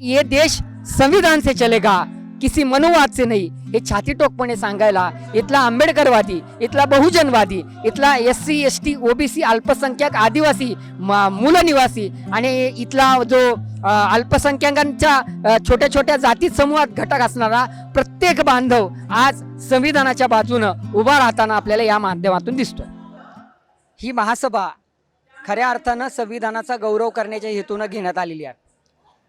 ये देश संविधान से चलेगा किसी मनुवाद से नाही। हे छाती टोकपणे सांगायला इथला आंबेडकरवादी इथला बहुजनवादी इथला S C S T OBC अल्पसंख्याक आदिवासी मूलनिवासी आणि इथला जो अल्पसंख्याकांच्या छोट्या छोट्या जाती समूहात घटक असणारा प्रत्येक बांधव आज संविधानाच्या बाजूनं उभा राहताना आपल्याला या माध्यमातून दिसतो ही महासभा खऱ्या अर्थानं संविधानाचा गौरव करण्याच्या हेतूनं घेण्यात आलेली आहे.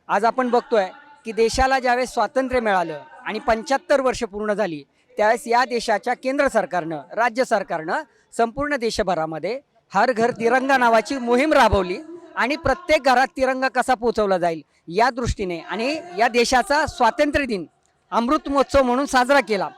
आज आपण बघतोय की देशाला ज्यावेळेस स्वातंत्र्य मिळालं आणि पंच्याहत्तर वर्ष पूर्ण झाली त्यावेळेस या देशाच्या केंद्र सरकारनं राज्य सरकारनं संपूर्ण देशभरामध्ये हर घर तिरंगा नावाची मोहीम राबवली आणि प्रत्येक घरात तिरंगा कसा पोचवला जाईल या दृष्टीने आणि या देशाचा स्वातंत्र्य दिन अमृत महोत्सव म्हणून साजरा केला.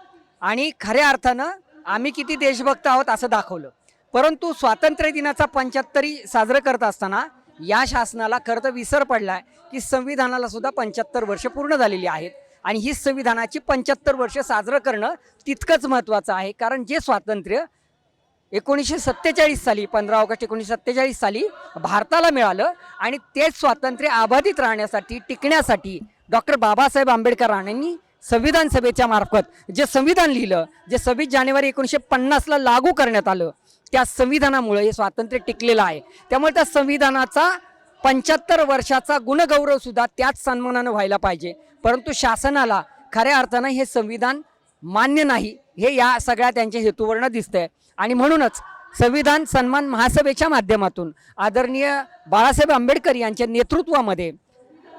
आणि खऱ्या अर्थानं आम्ही किती देशभक्त आहोत असं दाखवलं. परंतु स्वातंत्र्य दिनाचा पंच्याहत्तरी साजरं करत असताना या शासनाला खरं तर विसर पडलाय की संविधानाला सुद्धा पंच्याहत्तर वर्ष पूर्ण झालेली आहेत. आणि ही संविधानाची पंच्याहत्तर वर्ष साजरं करणं तितकंच महत्त्वाचं आहे. कारण जे स्वातंत्र्य एकोणीसशे सत्तेचाळीस साली पंधरा ऑगस्ट एकोणीसशे सत्तेचाळीस साली भारताला मिळालं आणि तेच स्वातंत्र्य अबाधित राहण्यासाठी टिकण्यासाठी डॉक्टर बाबासाहेब आंबेडकरांनी संविधान सभेच्या मार्फत जे संविधान लिहिलं जे सव्वीस जानेवारी एकोणीसशे पन्नासला लागू करण्यात आलं त्या संविधानामुळे हे स्वातंत्र्य टिकलेलं आहे. त्यामुळे त्या संविधानाचा पंच्याहत्तर वर्षाचा गुणगौरव सुद्धा त्याच सन्मानानं व्हायला पाहिजे. परंतु शासनाला खऱ्या अर्थानं हे संविधान मान्य नाही हे या सगळ्या त्यांच्या हेतूवरनं दिसतंय. आणि म्हणूनच संविधान सन्मान महासभेच्या माध्यमातून आदरणीय बाळासाहेब आंबेडकर यांच्या नेतृत्वामध्ये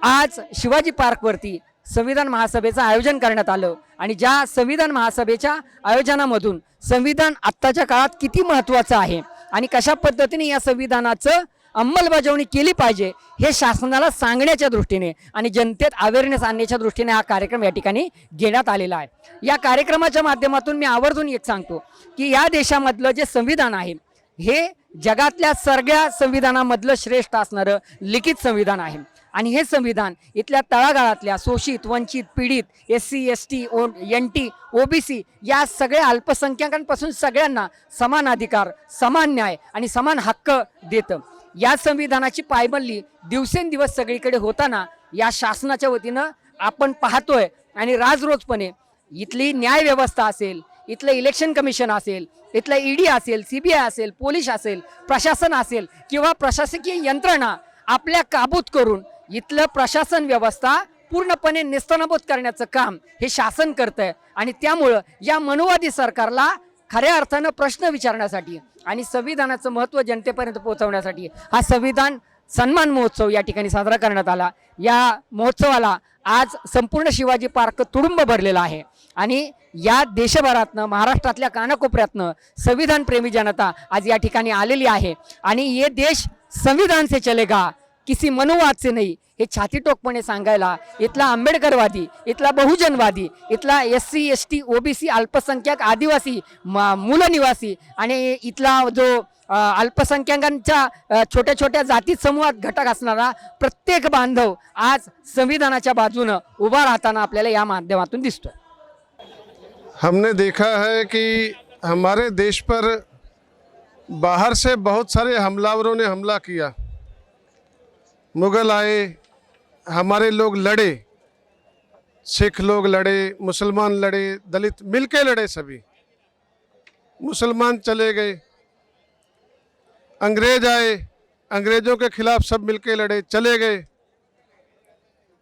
आज शिवाजी पार्कवरती संविधान महासभेचं आयोजन करण्यात आलं. आणि ज्या संविधान महासभेच्या आयोजनामधून संविधान आत्ताच्या काळात किती महत्त्वाचं आहे आणि कशा पद्धतीने या संविधानाचं अंमलबजावणी केली पाहिजे हे शासनाला सांगण्याच्या दृष्टीने आणि जनतेत अवेअरनेस आणण्याच्या दृष्टीने हा कार्यक्रम या ठिकाणी घेण्यात आलेला आहे. या कार्यक्रमाच्या माध्यमातून मी आवर्जून एक सांगतो की या देशामधलं जे संविधान आहे हे जगातल्या सगळ्या संविधानामधलं श्रेष्ठ असणारं लिखित संविधान आहे. आणि हे संविधान इथल्या तळागाळातल्या शोषित वंचित पीडित S C S T O N T OBC या सगळ्या अल्पसंख्याकांपासून सगळ्यांना समान अधिकार समान न्याय आणि समान हक्क देतं. या संविधानाची पायमल्ली दिवसेंदिवस सगळीकडे होताना या शासनाच्या वतीनं आपण पाहतोय आणि राजरोजपणे इथली न्याय व्यवस्था असेल इथलं इलेक्शन कमिशन असेल इथलं ईडी असेल सी बी आय असेल पोलीस असेल प्रशासन असेल किंवा प्रशासकीय यंत्रणा आपल्या काबूत करून इथलं प्रशासन व्यवस्था पूर्णपणे नेस्तनाबूत करण्याचं काम हे शासन करतंय. आणि त्यामुळं या मनुवादी सरकारला खऱ्या अर्थानं प्रश्न विचारण्यासाठी आणि संविधानाचं महत्त्व जनतेपर्यंत पोहोचवण्यासाठी हा संविधान सन्मान महोत्सव या ठिकाणी साजरा करण्यात आला. या महोत्सवाला आज संपूर्ण शिवाजी पार्क तुडुंब भरलेला आहे. आणि या देशभरातनं महाराष्ट्रातल्या कानाकोपऱ्यातनं संविधानप्रेमी जनता आज या ठिकाणी आलेली आहे. आणि ये देश संविधान से चलेगा. किसी मनुवाद से नाही। हे छाती टोकपणे सांगायला इथला आंबेडकरवादी इथला बहुजनवादी इथला S C S T OBC अल्पसंख्याक आदिवासी मूलनिवासी आणि इथला जो अल्पसंख्याकांच्या छोट्या छोट्या जाती समूहात घटक असणारा प्रत्येक बांधव आज संविधानाच्या बाजूनं उभा राहताना आपल्याला या माध्यमातून दिसतो हमने देखा है कि हमारे देश पर बाहर से बहुत सारे हमलावरों ने हमला किया। मुगल आए, हमारे लोग लड़े, सिख लोग लड़े, मुसलमान लड़े, दलित मिलके लड़े सभी। मुसलमान चले गए, अंग्रेज़ आए, अंग्रेज़ों के खिलाफ सब मिलके लड़े, चले गए।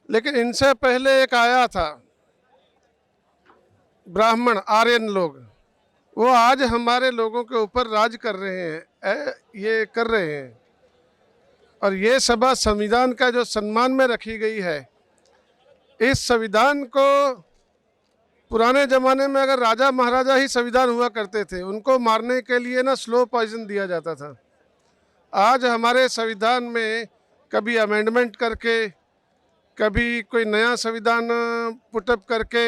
लेकिन इनसे पहले एक आया था, ब्राह्मण, आर्यन लोग। वो आज हमारे लोगों के ऊपर राज कर रहे हैं ये कर रहे हैं। और ये सभा संविधान का जो सम्मान में रखी गई है, इस संविधान को पुराने ज़माने में अगर राजा महाराजा ही संविधान हुआ करते थे, उनको मारने के लिए ना स्लो पॉइजन दिया जाता था। आज हमारे संविधान में कभी अमेंडमेंट करके, कभी कोई नया संविधान पुटअप करके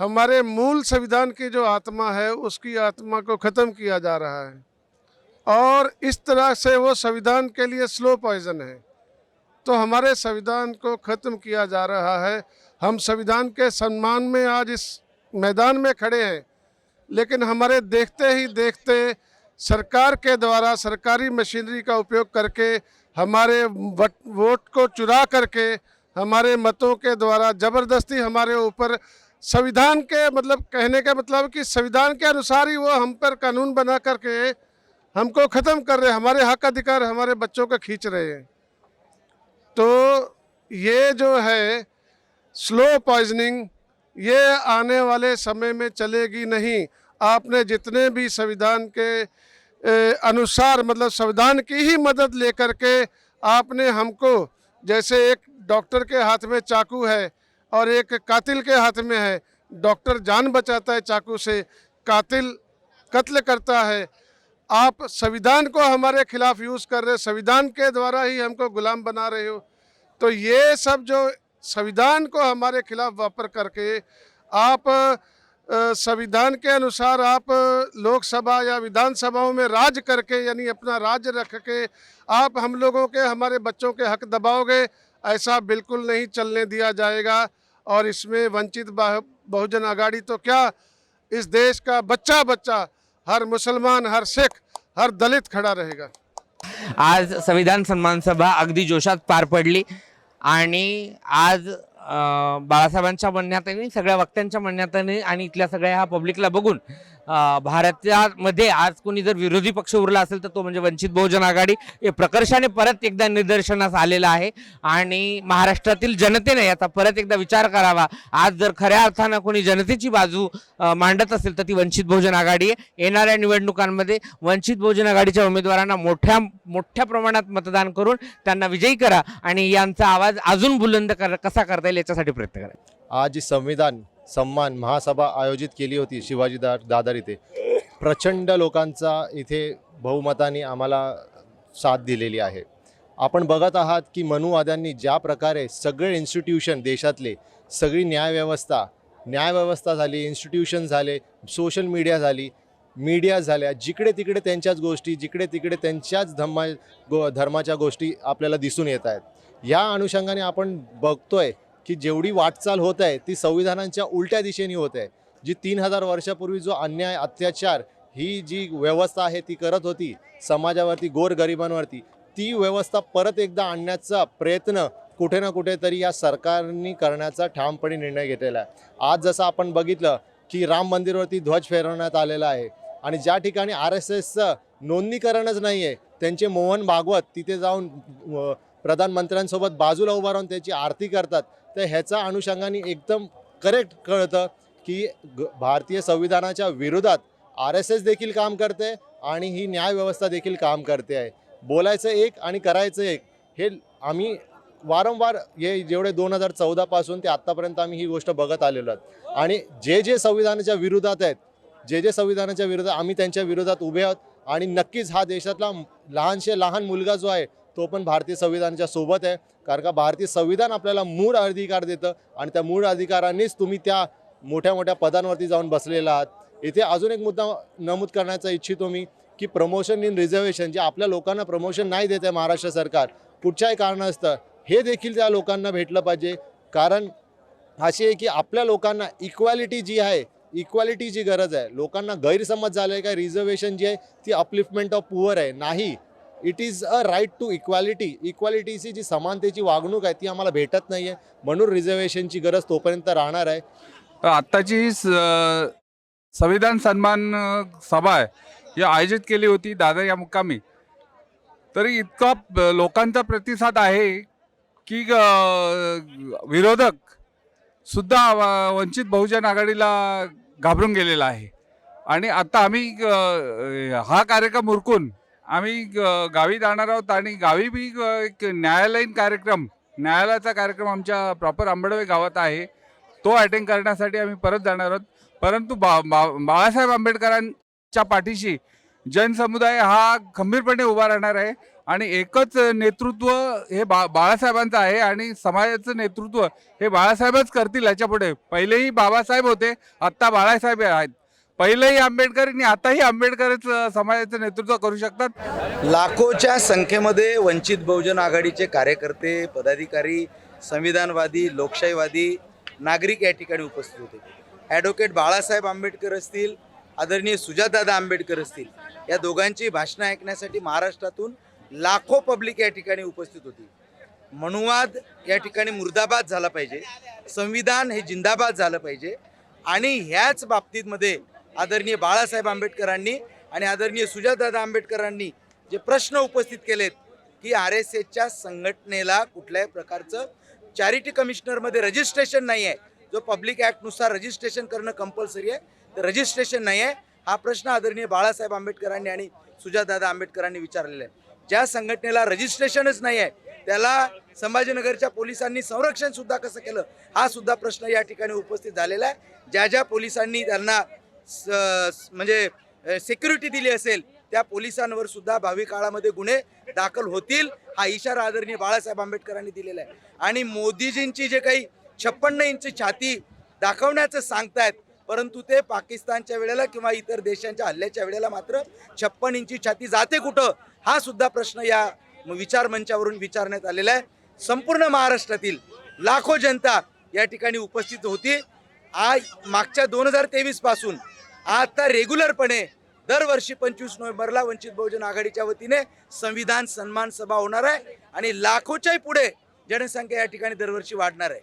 हमारे मूल संविधान की जो आत्मा है, उसकी आत्मा को ख़त्म किया जा रहा है। और इस तरह से वो संविधान के लिए स्लो पॉइजन है। तो हमारे संविधान को ख़त्म किया जा रहा है। हम संविधान के सम्मान में आज इस मैदान में खड़े हैं। लेकिन हमारे देखते ही देखते सरकार के द्वारा सरकारी मशीनरी का उपयोग करके हमारे वट- को चुरा करके हमारे मतों के द्वारा ज़बरदस्ती हमारे ऊपर संविधान के मतलब कहने का मतलब कि संविधान के अनुसार ही वो हम पर कानून बना करके हमको ख़त्म कर रहे हैं हमारे हक अधिकार हमारे बच्चों का खींच रहे हैं। तो ये जो है स्लो पॉइजनिंग ये आने वाले समय में चलेगी नहीं। आपने जितने भी संविधान के ए, अनुसार मतलब संविधान की ही मदद लेकर के आपने हमको जैसे एक डॉक्टर के हाथ में चाकू है और एक कातिल के हाथ में है डॉक्टर जान बचाता है चाकू से कातिल कत्ल करता है आप संविधान को हमारे खिलाफ यूज़ कर रहे संविधान के द्वारा ही हमको गुलाम बना रहे हो। तो ये सब जो संविधान को हमारे खिलाफ वापर करके आप संविधान के अनुसार आप लोकसभा या विधानसभाओं में राज करके, यानी अपना राज्य रख के आप हम लोगों के, हमारे बच्चों के हक दबाओगे, ऐसा बिल्कुल नहीं चलने दिया जाएगा। और इसमें वंचित बाह- बहुजन आघाड़ी तो क्या इस देश का बच्चा बच्चा हर मुसलमान हर सिख हर दलित खड़ा रहेगा। आज संविधान सन्मान सभा अगदी जोशात पार पडली आणि आज अं, बाळासाहेबांच्या म्हणण्यातही सगळ्या वक्त्यांच्या म्हणण्यातही आणि इथल्या सगळ्या ह्या पब्लिकला बघून भारतामध्ये आज कोणी जर विरोधी पक्ष उरला असेल तर तो म्हणजे वंचित बहुजन आघाडी. हे प्रकर्षाने परत एकदा निदर्शनास आलेलं आहे. आणि महाराष्ट्रातील जनतेने याचा परत एकदा विचार करावा. आज जर खऱ्या अर्थानं कोणी जनतेची बाजू मांडत असेल तर ती वंचित बहुजन आघाडी आहे. येणाऱ्या निवडणुकांमध्ये वंचित बहुजन आघाडीच्या उमेदवारांना मोठ्या मोठ्या प्रमाणात मतदान करून त्यांना विजयी करा. आणि यांचा आवाज अजून बुलंद कर कसा करता येईल याच्यासाठी प्रयत्न करा. आज जी संविधान सन्मान महासभा आयोजित केली होती शिवाजी दा दादर इथे. प्रचंड लोकांचा इथे बहुमताने आम्हाला साथ दिलेली आहे. आपण बघत आहात की मनुवाद्यांनी ज्या प्रकारे सगळे इन्स्टिट्यूशन देशातले सगळी न्यायव्यवस्था न्यायव्यवस्था झाली इन्स्टिट्यूशन झाले सोशल मीडिया झाली मीडिया झाल्या जिकडे तिकडे त्यांच्याच गोष्टी जिकडे तिकडे त्यांच्याच धम्मा गो धर्माच्या गोष्टी आपल्याला दिसून येत आहेत. या अनुषंगाने आपण बघतोय की जेवढी वाटचाल होत आहे ती संविधानांच्या उलट्या दिशेने होत आहे. जी तीन हजार वर्षापूर्वी जो अन्याय अत्याचार ही जी व्यवस्था आहे ती करत होती समाजावरती गोरगरिबांवरती ती व्यवस्था परत एकदा आणण्याचा प्रयत्न कुठे ना कुठेतरी या सरकारने करण्याचा ठामपणे निर्णय घेतलेला आहे. आज जसं आपण बघितलं की राम मंदिरवरती ध्वज फेरवण्यात आलेला आहे आणि ज्या ठिकाणी आर एस एसचं नोंदणीकरणच नाही आहे त्यांचे मोहन भागवत तिथे जाऊन प्रधानमंत्र्यांसोबत बाजूला उभा राहून त्याची आरती करतात. तर ह्याच्या अनुषंगाने एकदम करेक्ट कळतं की ग- भारतीय संविधानाच्या विरोधात आर एस एस देखील काम करते आणि ही न्यायव्यवस्था देखील काम करते आहे. बोलायचं एक आणि करायचं एक हे आम्ही वारंवार हे जेवढे दोन हजार चौदापासून ते आत्तापर्यंत आम्ही ही गोष्ट बघत आलेलो आहोत. आणि जे जे संविधानाच्या विरोधात आहेत जे जे संविधानाच्या विरोधात आम्ही त्यांच्या विरोधात उभे आहोत आणि नक्कीच हा देशातला लहानशे लहान मुलगा जो आहे तो पण भारतीय संविधानाच्या सोबत आहे. कारण का भारतीय संविधान आपल्याला मूळ अधिकार देतं आणि त्या मूळ अधिकारांनीच तुम्ही त्या मोठ्या मोठ्या पदांवरती जाऊन बसलेला आहात. इथे अजून एक मुद्दा नमूद करण्याचा इच्छितो मी की प्रमोशन इन रिझर्वेशन जे आपल्या लोकांना प्रमोशन नाही देत आहे महाराष्ट्र सरकार कुठच्याही कारणास्तव हे देखील त्या लोकांना भेटलं पाहिजे. कारण अशी आहे की आपल्या लोकांना इक्वॅलिटी जी आहे इक्वॅलिटीची गरज आहे. लोकांना गैरसमज झाला आहे का रिझर्वेशन जी आहे ती अपलिफ्टमेंट ऑफ पुअर आहे. नाही. It is a right to equality इक्वॅलिटीची जी समानतेची वागणूक आहे ती आम्हाला भेटत नाही आहे म्हणून रिझर्वेशनची गरज तोपर्यंत राहणार आहे. तर आत्ताची स- संविधान सन्मान सभा आहे ही आयोजित केली होती दादा या मुक्कामी. तरी इतका लोकांचा प्रतिसाद आहे की विरोधक सुद्धा व- वंचित बहुजन आघाडीला घाबरून गेलेला आहे. आणि आता आम्ही हा कार्यक्रम उरकून आम्ही ग- गावी जाणार आहोत आणि गावी बी एक न्यायालयीन कार्यक्रम न्यायालयाचा कार्यक्रम आमच्या प्रॉपर आंबडवे गावात आहे. तो अटेंड करण्यासाठी आम्ही परत जाणार आहोत. परंतु बा बा बाळासाहेब आंबेडकरांच्या पाठीशी जनसमुदाय हा खंबीरपणे उभा राहणार आहे आणि एकच नेतृत्व हे बा बाळासाहेबांचं आहे आणि समाजाचं नेतृत्व हे बाळासाहेबच करतील याच्यापुढे पहिलेही बाबासाहेब होते आत्ता बाळासाहेब आहेत. पहिलंही आंबेडकर आणि आताही आंबेडकरच समाजाचं नेतृत्व करू शकतात. लाखोच्या संख्येमध्ये वंचित बहुजन आघाडीचे कार्यकर्ते पदाधिकारी संविधानवादी लोकशाहीवादी नागरिक या ठिकाणी उपस्थित होते. ॲडव्होकेट बाळासाहेब आंबेडकर असतील आदरणीय सुजातदादा आंबेडकर असतील या दोघांची भाषणं ऐकण्यासाठी महाराष्ट्रातून लाखो पब्लिक या ठिकाणी उपस्थित होती. मनुवाद या ठिकाणी मुर्दाबाद झाला पाहिजे. संविधान हे जिंदाबाद झालं पाहिजे. आणि ह्याच बाबतीतमध्ये आदरणीय बाळासाहेब आंबेडकरांनी आणि आदरणीय सुजातदादा आंबेडकरांनी जे प्रश्न उपस्थित केलेत की आर एस एसच्या संघटनेला कुठल्याही प्रकारचं चॅरिटी कमिशनरमध्ये रजिस्ट्रेशन नाही आहे जो पब्लिक ॲक्टनुसार रजिस्ट्रेशन करणं कंपल्सरी आहे तर रजिस्ट्रेशन नाही आहे हा प्रश्न आदरणीय बाळासाहेब आंबेडकरांनी आणि सुजातदादा आंबेडकरांनी विचारलेला आहे. ज्या संघटनेला रजिस्ट्रेशनच नाही आहे त्याला संभाजीनगरच्या पोलिसांनी संरक्षण सुद्धा कसं केलं? हा सुद्धा प्रश्न या ठिकाणी उपस्थित झालेला आहे. ज्या ज्या पोलिसांनी त्यांना म्हणजे सिक्युरिटी दिली असेल त्या पोलिसांवर सुद्धा भावी काळामध्ये गुन्हे दाखल होतील हा इशारा आदरणीय बाळासाहेब आंबेडकरांनी दिलेला आहे. आणि मोदीजींची जे काही छप्पन्न इंची छाती दाखवण्याचं सांगतायत परंतु ते पाकिस्तानच्या वेळेला किंवा इतर देशांच्या हल्ल्याच्या वेळेला मात्र छप्पन इंची छाती जाते कुठं हा सुद्धा प्रश्न या विचार मंचावरून विचारण्यात आलेला आहे. संपूर्ण महाराष्ट्रातील लाखो जनता या ठिकाणी उपस्थित होती. आज मागच्या दोन हजार तेवीसपासून आता रेग्युलरपणे दरवर्षी पंचवीस नोव्हेंबरला वंचित बहुजन आघाडीच्या वतीने संविधान सन्मान सभा होणार आहे आणि लाखोच्याही पुढे जनसंख्या या ठिकाणी दरवर्षी वाढणार आहे.